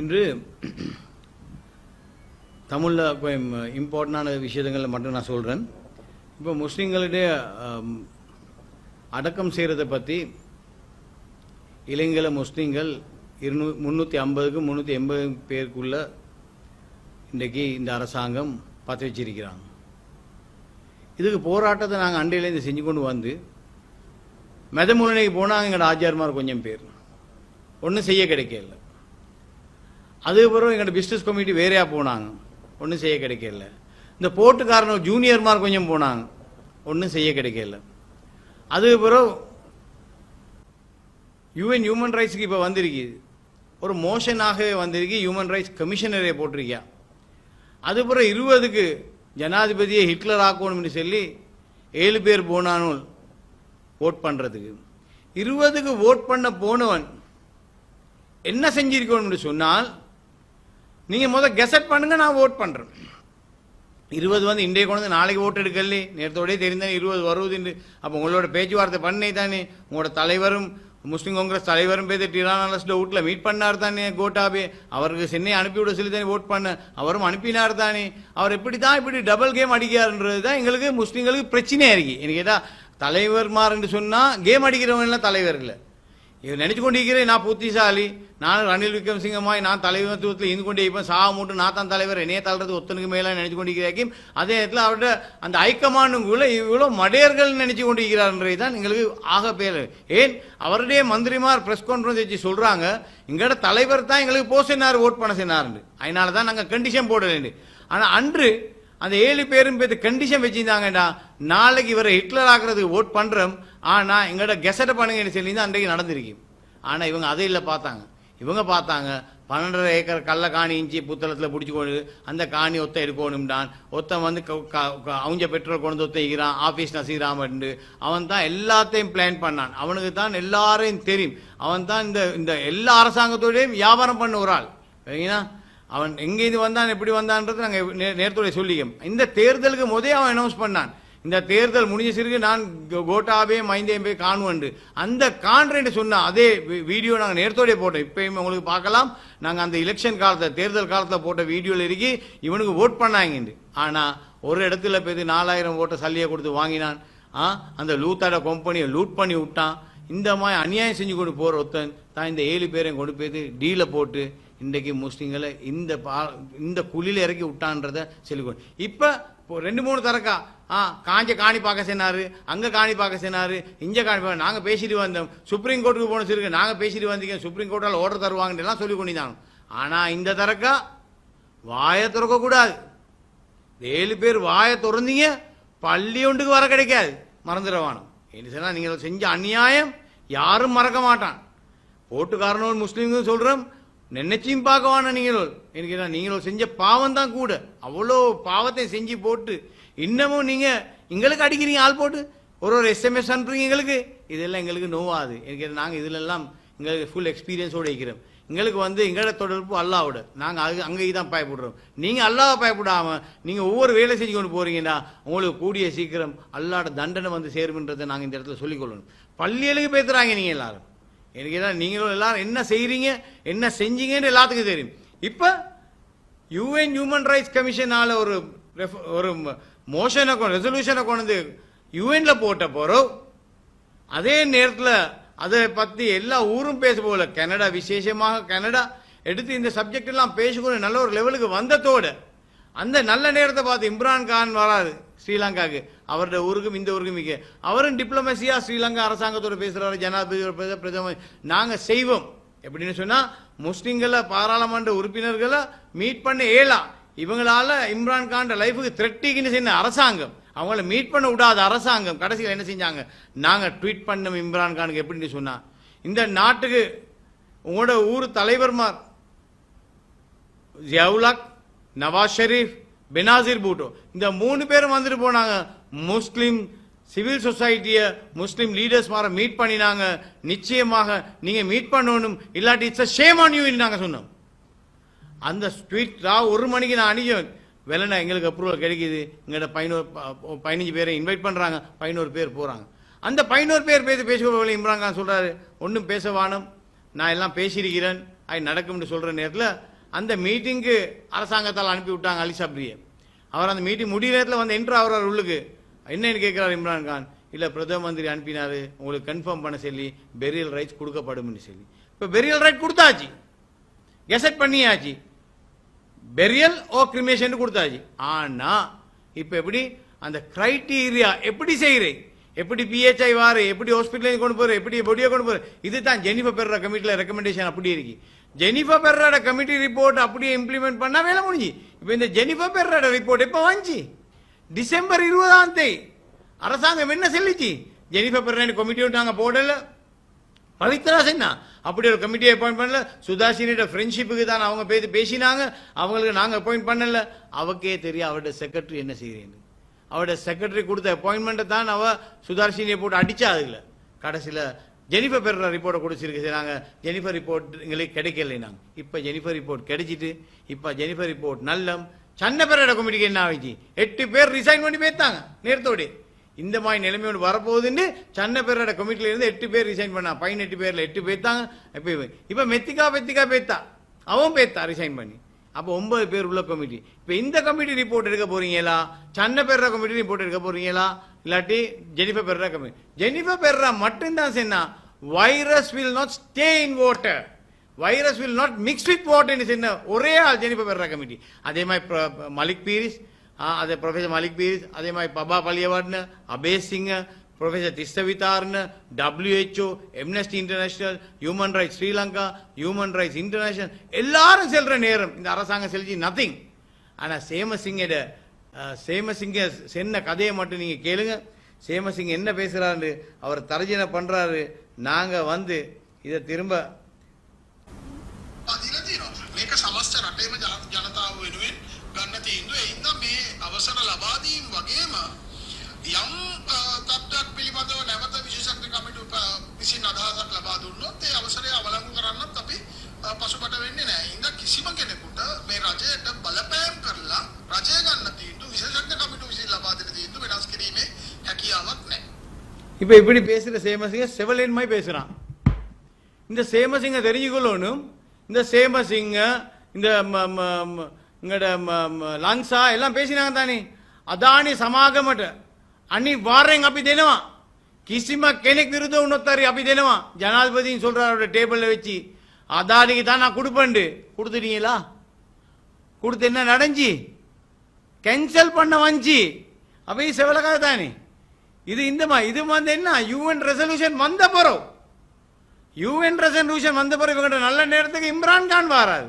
இன்று தமிழில் கொஞ்சம் இம்பார்ட்டண்டான விஷயங்களை மட்டும் நான் சொல்கிறேன் இப்போ முஸ்லீம்களுடைய அடக்கம் செய்கிறத பற்றி இளைஞர முஸ்லீம்கள் இருநூ முந்நூற்றி ஐம்பதுக்கு முந்நூற்றி எண்பது பேருக்குள்ள இன்றைக்கு இந்த அரசாங்கம் பற்ற வச்சிருக்கிறாங்க. இதுக்கு போராட்டத்தை நாங்கள் அண்டையிலேருந்து செஞ்சு கொண்டு வந்து மெதமுனைக்கு போனாங்க எங்களோட ஆச்சாரியமார் கொஞ்சம் பேர். ஒன்றும் செய்ய கிடைக்கல. அதுக்கப்புறம் எங்களோட பிஸ்னஸ் கமிட்டி வேறையாக போனாங்க. ஒன்றும் செய்ய கிடைக்கல. இந்த போட்டுக்காரன் ஜூனியர்மார் கொஞ்சம் போனாங்க. ஒன்றும் செய்ய கிடைக்கல. அதுக்கப்புறம் யூஎன் ஹியூமன் ரைட்ஸுக்கு இப்போ வந்திருக்கு. ஒரு மோஷனாகவே வந்திருக்கு. ஹியூமன் ரைட்ஸ் கமிஷனரே போட்டிருக்கியா. அதுக்கப்புறம் இருபதுக்கு ஜனாதிபதியை ஹிட்லர் ஆக்கணும்னு சொல்லி ஏழு பேர் போனானும் ஓட் பண்ணுறதுக்கு இருபதுக்கு ஓட் பண்ண போனவன் என்ன செஞ்சிருக்கணும்னு சொன்னால் நீங்க முத கெசட் பண்ணுங்க நான் ஓட் பண்றேன். இருபது வந்து இன்றைய கொண்டு வந்து நாளைக்கு ஓட்டு எடுக்கலே நேரத்தோடய தெரிந்தானே இருபது வருவதுண்டு அப்போ உங்களோட பேச்சுவார்த்தை பண்ணே தானே. உங்களோட தலைவரும் முஸ்லீம் காங்கிரஸ் தலைவரும் பேர் டிரானாலஸ்ட வீட்டில் மீட் பண்ணார் தானே கோட்டாபே. அவருக்கு சென்னை அனுப்பிவிட சொல்லி தானே ஓட் பண்ண. அவரும் அனுப்பினார் தானே. அவர் எப்படி தான் இப்படி டபுள் கேம் அடிக்கிறார்ன்றது தான் எங்களுக்கு முஸ்லீம்களுக்கு பிரச்சனையாக இருக்கு. எனக்கு தலைவர் தலைவர்மார்ன்னு சொன்னால் கேம் அடிக்கிறவங்க எல்லாம் தலைவர் இல்லை. இவர் நினைச்சு கொண்டிருக்கிறேன் நான் புத்திசாலி. நான் ரணில் விக்ரமசிங்கமாய் நான் தலைவத்துவத்தில் இருந்து கொண்டே இருப்பேன். சாக மூட்டு நான் தான் தலைவர் என்னைய தள்ளுறது ஒத்தனுக்கு மேலே நினைச்சு கொண்டிருக்கிறாக்கும் அதே நேரத்தில் அவரோட அந்த ஐக்கமானுக்குள்ள இவ்வளோ மடையர்கள் நினைச்சு கொண்டிருக்கிறார்ன்றது தான் எங்களுக்கு ஆக பேர். ஏன்? அவருடைய மந்திரிமார் ப்ரெஸ் கான்ஃபரன்ஸ் வச்சு சொல்கிறாங்க எங்களோட தலைவர் தான் எங்களுக்கு போ சென்னார் ஓட் பண்ண சொன்னார்னு அதனால தான் நாங்கள் கண்டிஷன் போடலேண்டு ஆனால் அன்று அந்த ஏழு பேரும் பேர்த்து கண்டிஷன் வச்சிருந்தாங்கடா. நாளைக்கு இவரை ஹிட்லர் ஆக்குறதுக்கு ஓட் பண்ணுறோம் ஆனால் எங்களோட கெசட்டை பண்ணுங்கன்னு சொல்லி தான் அன்றைக்கு நடந்திருக்கு ஆனால் இவங்க அதை இல்லை பார்த்தாங்க. இவங்க பார்த்தாங்க பன்னெண்டரை ஏக்கர் கள்ள காணி இஞ்சி புத்தளத்தில் பிடிச்சி கொண்டு அந்த காணி ஒத்த எடுக்கணும்டான். ஒத்தன் வந்து க- க- அவங்க பெட்ரோல் கொண்டு வந்து ஒத்திக்கிறான். ஆஃபீஸ் நசீராமண்டு அவன் தான் எல்லாத்தையும் பிளான் பண்ணான். அவனுக்கு தான் எல்லாரையும் தெரியும். அவன் தான் இந்த இந்த எல்லா அரசாங்கத்தோடையும் வியாபாரம் பண்ண ஒரு ஆள். சரிங்களா? அவன் எங்கேருந்து வந்தான் எப்படி வந்தான்றது நாங்கள் நேரத்துடைய சொல்லிக்கோம் இந்த தேர்தலுக்கு முதே அவன் அனௌன்ஸ் பண்ணான். இந்த தேர்தல் முடிஞ்ச சிறுக்கு நான் கோ- கோட்டாபே போய் காணுவண்டு. அந்த காண்றேன்னு சொன்னால் அதே வீடியோ நாங்கள் நேரத்தோடைய போட்டோம். இப்பயும் உங்களுக்கு பார்க்கலாம். நாங்கள் அந்த எலெக்ஷன் காலத்தில் தேர்தல் காலத்தில் போட்ட வீடியோவில் இருக்கி இவனுக்கு ஓட் பண்ணாங்க ஆனால் ஒரு இடத்துல போய் நாலாயிரம் ஓட்டை சல்லியை கொடுத்து வாங்கினான். ஆ அந்த லூத்தாட கம்பெனியை லூட் பண்ணி விட்டான். இந்த மாதிரி அநியாயம் செஞ்சு கொண்டு போகிற ஒருத்தன் தான் இந்த ஏழு பேரையும் கொண்டு போய் டீலை போட்டு இன்றைக்கு முஸ்லீம்களை இந்த பா- இந்த குழியில் இறக்கி விட்டான்றத சொல்லிக்கொண்டு இப்போ ரெண்டு மூணு தரக்கா. ஆ காஞ்ச காணி பார்க்க சொன்னார் அங்கே காணி பார்க்க சொன்னார் இங்கே காணி பார்க்க நாங்கள் பேசிட்டு வந்தோம். சுப்ரீம் கோர்ட்டுக்கு போன சிறுக்கு நாங்கள் பேசிட்டு வந்தீங்க சுப்ரீம் கோர்ட்டால் ஆர்டர் தருவாங்கன்னு சொல்லி கொண்டிருந்தாங்க. ஆனால் இந்த தரக்கா வாயை திறக்கக்கூடாது ஏழு பேர் வாயை திறந்தீங்க பள்ளி ஒன்றுக்கு வர கிடைக்காது. மறந்துடவானோம் என்ன சொன்னால் நீங்கள் செஞ்ச அநியாயம் யாரும் மறக்க மாட்டான். போட்டுக்காரனோர் முஸ்லீம்னு சொல்கிறோம் நினைச்சியும் பார்க்க வேணாம் நீங்களோ. எனக்கு என்ன, செஞ்ச பாவம் தான் கூட. அவ்வளோ பாவத்தை செஞ்சு போட்டு இன்னமும் நீங்கள் எங்களுக்கு அடிக்கிறீங்க ஆள் போட்டு? ஒரு ஒரு எஸ்எம்எஸ் அனுப்புறீங்க எங்களுக்கு? இதெல்லாம் எங்களுக்கு நோவாது. எனக்கு நாங்கள் இதிலெல்லாம் எல்லாம் எங்களுக்கு ஃபுல் எக்ஸ்பீரியன்ஸோட இருக்கிறோம் எங்களுக்கு வந்து எங்களோட தொடர்பு அல்லாவோட. நாங்கள் அது அங்கே தான் பயப்படுறோம். நீங்கள் அல்லாஹ் பயப்படாமல் நீங்கள் ஒவ்வொரு வேலை செஞ்சு கொண்டு போகிறீங்கன்னா உங்களுக்கு கூடிய சீக்கிரம் அல்லாட தண்டனை வந்து சேரும்ன்றதை நாங்கள் இந்த இடத்துல சொல்லிக்கொள்ளணும் பள்ளிகளுக்கு பேசுகிறாங்க நீங்கள் எல்லாரும். எனக்கு என்ன நீங்களும் எல்லாரும் என்ன செய்கிறீங்க என்ன செஞ்சீங்கன்னு எல்லாத்துக்கும் தெரியும். இப்போ யூஎன் ஹியூமன் ரைட்ஸ் கமிஷனால ஒரு ரெஃப- ஒரு மோஷனை ரெசல்யூஷனை கொண்டு வந்து யூஎன்ல போட்ட போறோம் அதே நேரத்தில் அதை பற்றி எல்லா ஊரும் பேச போல கனடா விசேஷமாக கனடா எடுத்து இந்த சப்ஜெக்ட் எல்லாம் பேசிக்கொண்டு நல்ல ஒரு லெவலுக்கு வந்ததோடு அந்த நல்ல நேரத்தை பார்த்து இம்ரான் கான் வராது ஸ்ரீலங்காக்கு அவருடைய ஊருக்கும் இந்த ஊருக்கும் மிக அவரும் டிப்ளமசியாக ஸ்ரீலங்கா அரசாங்கத்தோட பேசுறாரு ஜனாதிபதி பிரதமர். நாங்கள் செய்வோம். எப்படின்னு சொன்னால் முஸ்லீம்களை பாராளுமன்ற உறுப்பினர்களை மீட் பண்ண இயலாம் இவங்களால இம்ரான்கான் லைஃபுக்கு த்ரெட்டிக்குன்னு செய்ய அரசாங்கம். அவங்கள மீட் பண்ண விடாத அரசாங்கம். கடைசியில் என்ன செஞ்சாங்க? நாங்கள் ட்வீட் பண்ணோம் இம்ரான்கானுக்கு எப்படின்னு சொன்னால் இந்த நாட்டுக்கு உங்களோட ஊர் தலைவர்மார் ஜவுலக் நவாஸ் ஷெரீஃப் பெனாசிர் பூட்டோ. இந்த மூணு பேரும் வந்துட்டு போனாங்க. முஸ்லீம் சிவில் சொசைட்டியை முஸ்லீம் லீடர்ஸ் மாற மீட் பண்ணினாங்க. நிச்சயமாக நீங்கள் மீட் பண்ணணும் இல்லாட்டி இட்ஸ் ஷேம் ஆன் யூ நாங்கள் சொன்னோம். அந்த ஸ்ட்ரீட் ரா ஒரு மணிக்கு நான் அணிஞ்சேன் வெள்ளனை எங்களுக்கு அப்ரூவல் கிடைக்குது. எங்கள்கிட்ட பதினோரு ப- பதினஞ்சு பேரை இன்வைட் பண்ணுறாங்க பதினோரு பேர் போகிறாங்க அந்த பதினோரு பேர் பேசி பேசுகிறவர்கள் இம்ரான் கான் சொல்கிறாரு ஒன்றும் பேச வானம். நான் எல்லாம் பேசியிருக்கிறேன். அது நடக்கும்னு சொல்கிற நேரத்தில் அந்த மீட்டிங்க்கு அரசாங்கத்தால் அனுப்பி விட்டாங்க அலி சப்ரியை அவர் அந்த மீட்டிங் முடிய நேரத்தில் வந்து என்ட்ரு ஆகிறார் உள்ளுக்கு. என்னன்னு கேட்குறாரு இம்ரான் கான். இல்லை பிரதம மந்திரி அனுப்பினாரு. உங்களுக்கு கன்ஃபார்ம் பண்ண சொல்லி பெரியல் ரைட்ஸ் கொடுக்கப்படும்னு சொல்லி. இப்போ பெரியல் ரைட் கொடுத்தாச்சு. கெசட் பண்ணியாச்சு. பெரியல் ஓ கிரிமேஷன் கொடுத்தாச்சு. ஆனால் இப்போ எப்படி அந்த கிரைட்டீரியா எப்படி செய்கிறேன் எப்படி பிஹெச்ஐ வாரு? எப்படி ஹாஸ்பிட்டல் கொண்டு போகிற எப்படி பொடியை கொண்டு போற? இதுதான் ஜெனிஃபர் பெற கமிட்டியில் ரெக்கமெண்டேஷன் அப்படி இருக்கு. ஜெனிஃபா பெர்ராட கமிட்டி ரிப்போர்ட் அப்படியே இம்ப்ளிமெண்ட் பண்ணால் வேலை முடிஞ்சு. இப்போ இந்த ஜெனிஃபா பெர்ராட ரிப்போர்ட் எப்போ வந்துச்சு? டிசம்பர் இருபதாம் தேதி. அரசாங்கம் என்ன சொல்லிச்சு? ஜெனிஃபர் பெர்ராட கமிட்டி நாங்கள் போடலை. பவித்ரா சின்னா அப்படி ஒரு கமிட்டி அப்பாயிண்ட் பண்ணல. சுதாசினியோட ஃப்ரெண்ட்ஷிப்புக்கு தான் அவங்க பேசி பேசினாங்க. அவங்களுக்கு நாங்கள் அப்பாயிண்ட் பண்ணல. அவக்கே தெரியும் அவருடைய செக்ரட்டரி என்ன செய்கிறேன்னு அவருடைய செக்ரட்டரி கொடுத்த அப்பாயின்மெண்ட்டை தான் அவள் சுதாசினியை போட்டு அடிச்சா அதுல. கடைசியில் ஜெனிஃபர் பெர்ற ரிப்போர்ட்டை கொடுத்துருக்கு நாங்கள் ஜெனிஃபர் ரிப்போர்ட் எங்களுக்கு கிடைக்கலை நாங்கள் இப்போ ஜெனிஃபர் ரிப்போர்ட் கிடைச்சிட்டு இப்போ ஜெனிஃபர் ரிப்போர்ட் நல்லம். சன்ன பெரோட கமிட்டிக்கு என்ன ஆயிடுச்சு? எட்டு பேர் ரிசைன் பண்ணி பேத்தாங்க நேரத்தோடு. இந்த மாதிரி நிலைமை ஒன்று வரப்போகுதுன்னு சன்ன பேரோட கமிட்டில இருந்து எட்டு பேர் ரிசைன் பண்ணா பதினெட்டு பேர்ல எட்டு பேர்த்தாங்க. இப்போ இப்போ மெத்திகா பெத்திகா பேத்தா. அவன் பேத்தா ரிசைன் பண்ணி. அப்போ ஒன்பது பேர் உள்ள கமிட்டி இப்போ இந்த கமிட்டி ரிப்போர்ட் எடுக்க போறீங்களா? சன்ன பெற கமிட்டி ரிப்போர்ட் எடுக்க போறீங்களா? இல்லாட்டி Jennifer Perera committee Jennifer Perera மட்டும்தான் சொன்னா virus will not stay in water virus will not mix with water என்ன ஒரே ஆள் ஜெனிஃபர் பெர்ரா கமிட்டி அதே மாதிரி மலிக் பீரிஸ் ஆ, அதே ப்ரொஃபஸர் மலிக் பீரிஸ் அதே மாதிரி பபா பலியவர்ன Abeysinghe professor திஸ்தவிதார்னு W H O Amnesty International Human Rights Sri Lanka Human Rights International எல்லாரும் செல்ற நேரம் இந்த அரசாங்கம் செல்ஜி நத்திங் ஆனால் சேமசிங்கட சேமசிங்க சென்ன கதையை மட்டும் நீங்கள் கேளுங்க சேமசிங் என்ன பேசுகிறாரு அவர் தர்ஜனை பண்ணுறாரு நாங்க வந்து இதை திரும்ப අදිලා තියෙනවා. මේක සමස්ත රටේම ජන- ජනතාව වෙනුවෙන් ගන්න තීන්දුව. ඒ හින්දා මේ අවසර ලබා දීම වගේම යම් අ, තත්ත්වයක් පිළිබඳව නැවත විශේෂඥ කමිටුව ප- විසින් අදහසක් ලබා දුන්නොත් இப்ப இப்படி பேசுற சேமசிங்க செவலேன்மாய் பேசுறான் இந்த சேமசிங்க தெரிஞ்சுக்கொள்ளணும் இந்த சேமசிங்க இந்த ம- ம- ம- இங்கட ம- ம- லங்ஸா எல்லாம் பேசினாங்க தானே අදානි සමාගමට අනි වාරෙන් අපි දෙනවා කිසිම කෙනෙක් විරුද්ධ වුණොත් හරි අපි දෙනවා ஜனாதிபதியும் சொல்றாரு டேபிள்ல வச்சு அதானிக்கு தான் நான் கொடுப்பேன்டு கொடுத்துட்டீங்களா கொடுத்து என்ன நடஞ்சி கேன்சல் பண்ண வஞ்சி அப்ப இது செவலக்காக தானே இது இந்த மா இது வந்து என்ன? யூஎன் ரெசல்யூஷன் வந்த பிறகு. யூஎன் ரெசல்யூஷன் வந்த பிறகு இவங்க நல்ல நேரத்துக்கு இம்ரான் கான் வராது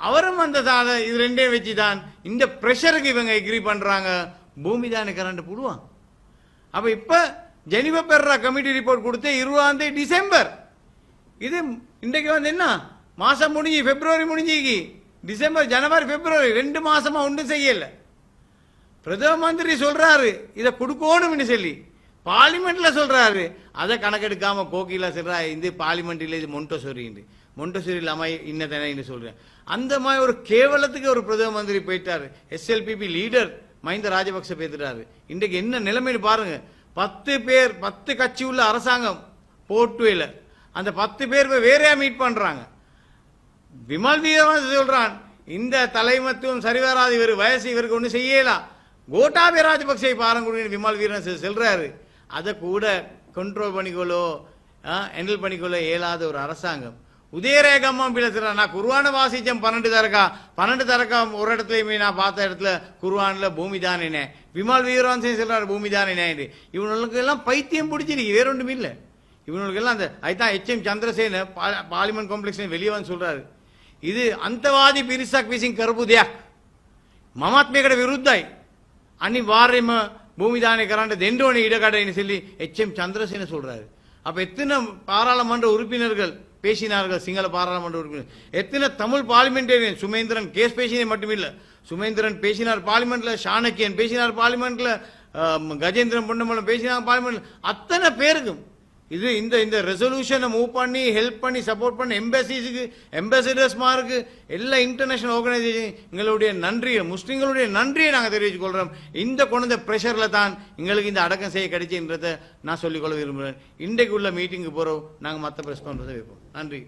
அவரும் அந்த சாத இது ரெண்டே வச்சு தான் இந்த ப்ரெஷருக்கு இவங்க எக்ரி பண்ணுறாங்க பூமி தானே கரண்ட் போடுவான். அப்போ இப்போ ஜெனிவா பெர்ரா கமிட்டி ரிப்போர்ட் கொடுத்து இருபதாம் தேதி டிசம்பர். இது இன்றைக்கு வந்து என்ன? மாதம் முடிஞ்சு பிப்ரவரி முடிஞ்சிக்கு. டிசம்பர் ஜனவரி பிப்ரவரி ரெண்டு மாதமாக ஒன்றும் செய்யலை. பிரதம மந்திரி சொல்றாரு இதை கொடுக்கணும்னு சொல்லி. பார்லிமெண்ட்ல சொல்றாரு அதை கணக்கெடுக்காம கோகிலா சொல்றா இந்த பார்லிமெண்ட்ல இது மொண்டோசோரின்னு மொண்டோசோரி இல்லாம இன்னதனை சொல்றேன். அந்த மாதிரி ஒரு கேவலத்துக்கு ஒரு பிரதம மந்திரி போயிட்டாரு எஸ்எல்பிபி லீடர் மஹிந்த ராஜபக்ச பேசுறாரு. இன்றைக்கு என்ன நிலைமைன்னு பாருங்க. பத்து பேர் பத்து கட்சி உள்ள அரசாங்கம் போட்டுவேல அந்த பத்து பேர் வேறையா மீட் பண்றாங்க. விமல் வீரவன் சொல்றான் இந்த தலைமத்துவம் சரிவராது இவர் வயசு இவருக்கு ஒன்றும் செய்யலாம் கோட்டாபய ராஜபக்சே பாரம் கொடுங்க விமல் வீரன் சொல்கிறாரு அதை கூட கண்ட்ரோல் பண்ணிக்கொள்ளோ ஹேண்டில் பண்ணிக்கொள்ள இயலாத ஒரு அரசாங்கம். உதயரேகமும் பேசுகிறேன் நான் குர்வானை வாசித்தேன் பன்னெண்டு தரக்கா. பன்னெண்டு தரக்கா ஒரு இடத்துலையுமே நான் பார்த்த இடத்துல குருவானில் பூமி தானினே விமல் வீரன் சொல்கிறார் பூமி தானினே இவனுக்கு எல்லாம் பைத்தியம் பிடிச்சி பிடிச்சிருக்கு வேற ஒன்றும் இல்லை. இவனுக்கெல்லாம் அந்த அதுதான் ஹெச்எம் சந்திரசேன பாலிமன் காம்ப்ளெக்ஸ் வெளியே வந்து சொல்கிறாரு இது அந்தவாதி ಪಿರಿಸಾಕ್ ವಿಸಿಂಗ್ கருபுதியா? ಮಮಾತ್ಮೆಗಳ விருத்தாய். அனிவாரியமா பூமிதானை கராண்டது எண்டோனி இடக்காடுன்னு சொல்லி எச் எம் சந்திரசேன சொல்றாரு. அப்ப எத்தனை பாராளுமன்ற உறுப்பினர்கள் பேசினார்கள் சிங்கள பாராளுமன்ற உறுப்பினர். எத்தனை தமிழ் பார்லிமெண்டேரியன் சுமேந்திரன் கேஸ் பேசினே மட்டுமில்லை. சுமேந்திரன் பேசினார் பார்லிமெண்ட்ல சாணக்கியன் பேசினார் பார்லிமெண்ட்ல கஜேந்திரன் பொன்னம்பலம் பேசினார் பார்லிமெண்ட்ல. அத்தனை பேருக்கும் இது இந்த இந்த ரெசல்யூஷனை மூவ் பண்ணி ஹெல்ப் பண்ணி சப்போர்ட் பண்ண எம்பசிஸுக்கு எம்பசிடர்ஸ்மாருக்கு எல்லா இன்டர்நேஷனல் ஆர்கனைசேஷன் எங்களுடைய நன்றியை முஸ்லீம்களுடைய நன்றியை நாங்கள் தெரிவித்துக் கொள்கிறோம் இந்த குழந்தை ப்ரெஷரில் தான் எங்களுக்கு இந்த அடக்கம் செய்ய கிடைச்சுன்றதை நான் சொல்லிக்கொள்ள விரும்புகிறேன். இன்றைக்கு உள்ள மீட்டிங்கு போகிறோம் நாங்கள் மற்ற ப்ரெஸ் கான்ஃபரன்ஸை வைப்போம். நன்றி.